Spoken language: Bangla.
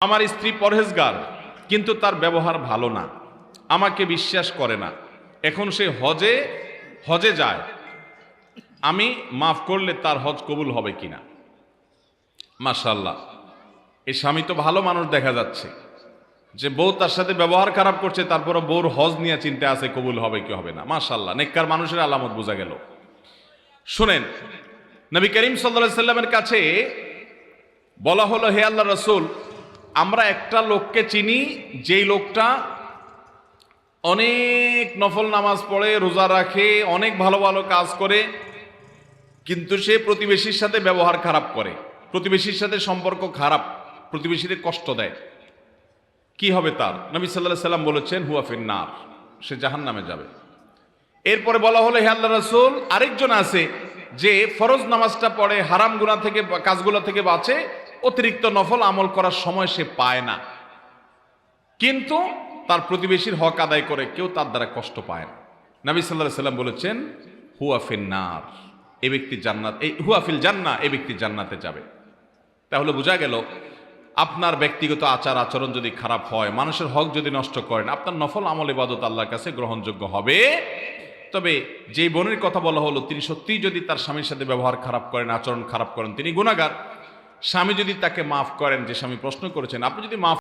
আমার স্ত্রী পরহেজগার, কিন্তু তার ব্যবহার ভালো না। আমাকে বিশ্বাস করে না। এখন সে হজে হজে যায়। আমি মাফ করলে তার হজ কবুল হবে কিনা? মাশাল্লাহ এই স্বামী তো ভালো মানুষ দেখা যাচ্ছে। যে বউ তার সাথে ব্যবহার খারাপ করছে তারপরে বউর হজ নিয়ে চিন্তা আছে, কবুল হবে কি হবে না? মাশাল্লাহ নেককার মানুষের আলামত বোঝা গেল। শুনেন, নবী করিম সাল্লা সাল্লামের কাছে বলা হলো, হে আল্লাহ রসুল আমরা একটা লোককে চিনি, যেই লোকটা অনেক নফল নামাজ পড়ে, রোজা রাখে, অনেক ভালো ভালো কাজ করে, কিন্তু সে প্রতিবেশীর সাথে ব্যবহার খারাপ করে। প্রতিবেশীর সাথে সম্পর্ক খারাপ প্রতিবেশীদের কষ্ট দেয়। কি হবে তার? নবী সাল্লাহ সাল্লাম বলেছেন হুয়াফিন নার সে জাহান নামে যাবে। এরপরে বলা হলো, হে আল্লাহ রসুল, আরেকজন আছে যে ফরজ নামাজটা পড়ে, হারাম গুণা থেকে কাজগুলো থেকে বাঁচে অতিরিক্ত নফল আমল করার সময় সে পায় না। কিন্তু তার প্রতিবেশীর হক আদায় করে কেউ তার দ্বারা কষ্ট পায় না। নবী সাল্লাহ সাল্লাম বলেছেন হুয়াফিন নার এ ব্যক্তি জান্নাত, এই হুয়াফিল জান্না, এ ব্যক্তি জান্নাতে যাবে। তাহলে বোঝা গেল, আপনার ব্যক্তিগত আচার আচরণ যদি খারাপ হয়, মানুষের হক যদি নষ্ট করেন, আপনার নফল আমল ইবাদত আল্লাহর কাছে গ্রহণযোগ্য হবে। তবে যে বোনের কথা বলা হলো, তিনি সত্যিই যদি তার স্বামীর সাথে ব্যবহার খারাপ করেন, আচরণ খারাপ করেন, তিনি গুণাগার স্বামী যদি তাকে মাফ করেন যে স্বামী প্রশ্ন করেছেন আপনি যদি মাফ